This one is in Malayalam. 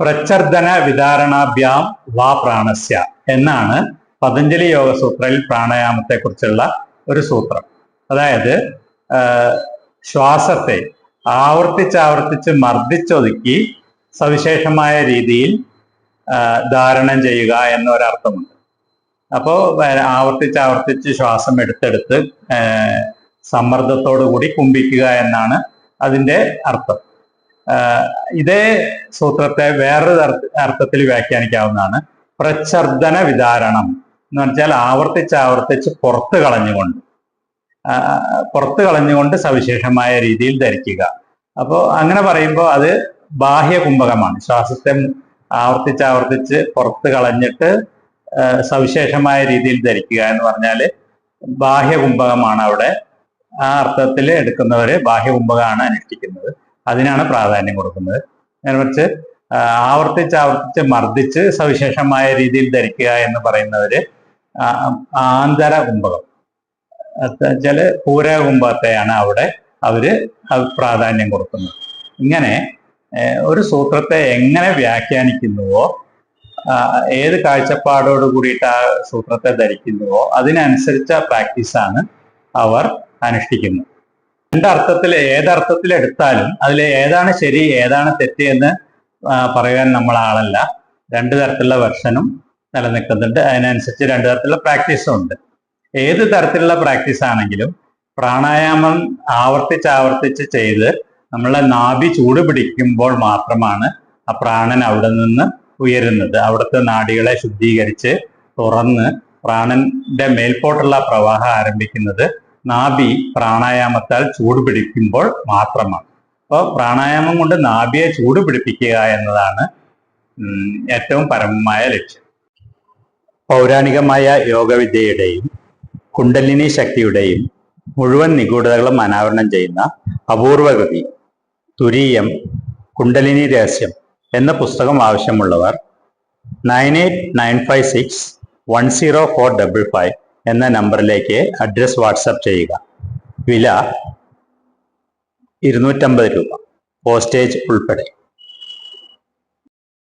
പ്രചർദന വിതാരണാഭ്യാം വാ പ്രാണസ്യ എന്നാണ് പതഞ്ജലി യോഗ സൂത്രയിൽ പ്രാണായാമത്തെ കുറിച്ചുള്ള ഒരു സൂത്രം. അതായത് ശ്വാസത്തെ ആവർത്തിച്ചാവർത്തിച്ച് മർദ്ദിച്ചൊതുക്കി സവിശേഷമായ രീതിയിൽ ധാരണം ചെയ്യുക എന്നൊരർത്ഥമുണ്ട്. അപ്പോൾ ആവർത്തിച്ചാവർത്തിച്ച് ആവർത്തിച്ച് ശ്വാസം എടുത്തെടുത്ത് സമ്മർദ്ദത്തോടു കൂടി കുമ്പിക്കുക എന്നാണ് അതിന്റെ അർത്ഥം. ഇതേ സൂത്രത്തെ വേറൊരു അർത്ഥ- അർത്ഥത്തിൽ വ്യാഖ്യാനിക്കാവുന്നതാണ്. പ്രച്ഛർദന വിതാരണം എന്ന് വെച്ചാൽ ആവർത്തിച്ച് ആവർത്തിച്ച് പുറത്ത് കളഞ്ഞുകൊണ്ട്. പുറത്ത് കളഞ്ഞുകൊണ്ട് സവിശേഷമായ രീതിയിൽ ധരിക്കുക. അപ്പോൾ അങ്ങനെ പറയുമ്പോൾ അത് ബാഹ്യ കുംഭകമാണ്. ശ്വാസത്തെ ആവർത്തിച്ച് ആവർത്തിച്ച് പുറത്ത് കളഞ്ഞിട്ട് സവിശേഷമായ രീതിയിൽ ധരിക്കുക എന്ന് പറഞ്ഞാൽ ബാഹ്യ കുംഭകമാണ് അവിടെ. ആ അർത്ഥത്തിൽ എടുക്കുന്നവര് ബാഹ്യ കുംഭകമാണ് അനുഷ്ഠിക്കുന്നത്. അതിനാണ് പ്രാധാന്യം കൊടുക്കുന്നത്. നേരെ മറിച്ച് ആവർത്തിച്ച് ആവർത്തിച്ച് മർദ്ദിച്ച് സവിശേഷമായ രീതിയിൽ ധരിക്കുക എന്ന് പറയുന്നവര് ആന്തര കുംഭകം. ചില പൂര കുംഭത്തെയാണ് അവിടെ അവർ പ്രാധാന്യം കൊടുക്കുന്നത്. ഇങ്ങനെ ഒരു സൂത്രത്തെ എങ്ങനെ വ്യാഖ്യാനിക്കുന്നുവോ ഏത് കാഴ്ചപ്പാടോട് കൂടിയിട്ട് ആ സൂത്രത്തെ ധരിക്കുന്നുവോ അതിനനുസരിച്ച പ്രാക്ടീസാണ് അവർ അനുഷ്ഠിക്കുന്നത്. രണ്ടർത്ഥത്തിൽ ഏതർത്ഥത്തിൽ എടുത്താലും അതിൽ ഏതാണ് ശരി ഏതാണ് തെറ്റ് എന്ന് പറയാൻ നമ്മൾ ആളല്ല രണ്ട് തരത്തിലുള്ള വെർഷനും നിലനിൽക്കുന്നുണ്ട്. അതിനനുസരിച്ച് രണ്ടു തരത്തിലുള്ള പ്രാക്ടീസും ഉണ്ട്. ഏത് തരത്തിലുള്ള പ്രാക്ടീസ് ആണെങ്കിലും പ്രാണായാമം ആവർത്തിച്ച് ആവർത്തിച്ച് ചെയ്ത് നമ്മളെ നാഭി ചൂട് പിടിക്കുമ്പോൾ മാത്രമാണ് ആ പ്രാണൻ അവിടെ നിന്ന് ഉയരുന്നത്. അവിടുത്തെ നാടികളെ ശുദ്ധീകരിച്ച് തുറന്ന് പ്രാണന്റെ മേൽപോട്ടുള്ള പ്രവാഹം ആരംഭിക്കുന്നത് നാഭി പ്രാണായാമത്താൽ ചൂട് പിടിക്കുമ്പോൾ മാത്രമാണ്. അപ്പോൾ പ്രാണായാമം കൊണ്ട് നാഭിയെ ചൂട് പിടിപ്പിക്കുക എന്നതാണ് ഏറ്റവും പരമമായ ലക്ഷ്യം. പൗരാണികമായ യോഗവിദ്യയുടെയും കുണ്ടലിനി ശക്തിയുടെയും മുഴുവൻ നിഗൂഢതകളും അനാവരണം ചെയ്യുന്ന അപൂർവഗതി തുരീയം കുണ്ടലിനി രഹസ്യം എന്ന പുസ്തകം ആവശ്യമുള്ളവർ nine eight nine five six one zero four double five എന്ന നമ്പറിലേക്ക് അഡ്രസ് വാട്സപ്പ് ചെയ്യുക. വില ഇരുന്നൂറ്റമ്പത് രൂപ. പോസ്റ്റേജ് ഉൾപ്പെടെ.